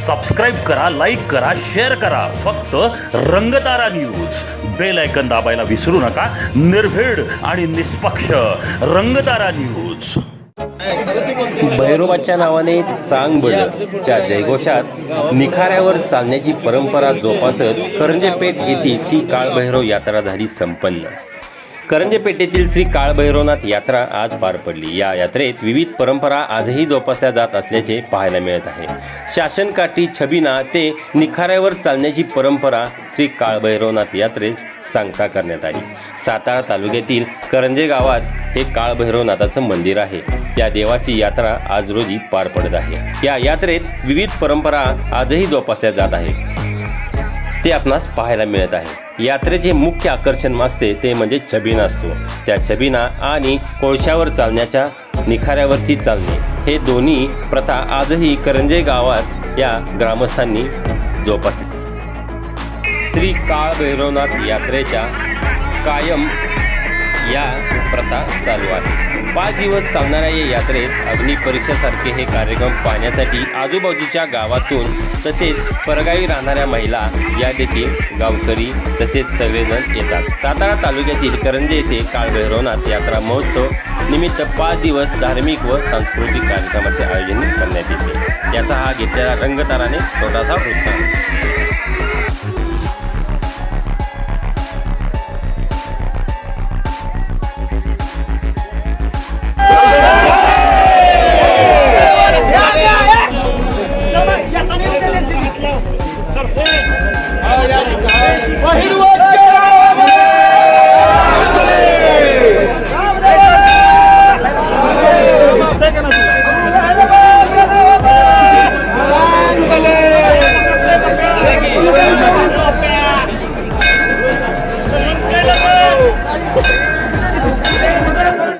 Subscribe करा like करा share करा. फक्त रंगतारा न्यूज बेल ऐकन दाबायला विसरू नका. निर्भीड आणि निष्पक्ष रंगतारा न्यूज भैरोबाच्या नावाने चांग च्या जयघोषात निखाऱ्यावर चालण्याची परंपरा जोपासत करंजेपेठ येथील ही काळभैरव यात्रा झाली संपन्न. करंजेपेठेतील श्री काळभैरवनाथ यात्रा आज पार पडली. या यात्रेत विविध परंपरा आजही जोपासल्या जात असल्याचे पाहायला मिळत आहे. शासनकाठी छबिना ते निखाऱ्यावर चालण्याची परंपरा श्री काळभैरवनाथ यात्रेत सांगता करण्यात आली. सातारा तालुक्यातील करंजे गावात हे काळभैरवनाथाचं मंदिर आहे. त्या देवाची यात्रा आज रोजी पार पडत आहे. या यात्रेत विविध परंपरा आजही जोपासल्या जात आहेत. ते आपणास पाहायला मिळत आहे यात्रेचे मुख्य आकर्षण असते ते म्हणजे छबिना असतो. त्या छबिना आणि कोळशावर चालण्याच्या निखाऱ्यावरती चालणे. हे दोन्ही प्रथा आजही करंजे गावात या ग्रामस्थांनी जोपासली श्री काळ भैरवनाथ यात्रेच्या कायम या प्रथा चालू आहे. पाच दिवस चालणाऱ्या या यात्रेत अग्निपरीक्षासारखे हे कार्यक्रम पाहण्यासाठी आजूबाजूच्या गावातून तसेच परगावी राहणाऱ्या महिला या देखील गावकरी तसेच सगळेजण येतात. सातारा तालुक्यातील करंजे येथे काळभैरवनाथ यात्रा महोत्सव निमित्त पाच दिवस धार्मिक व सांस्कृतिक कार्यक्रमाचे आयोजन करण्यात येते. याचा हा घेतलेला रंगताराने छोटासा वृत्तांत.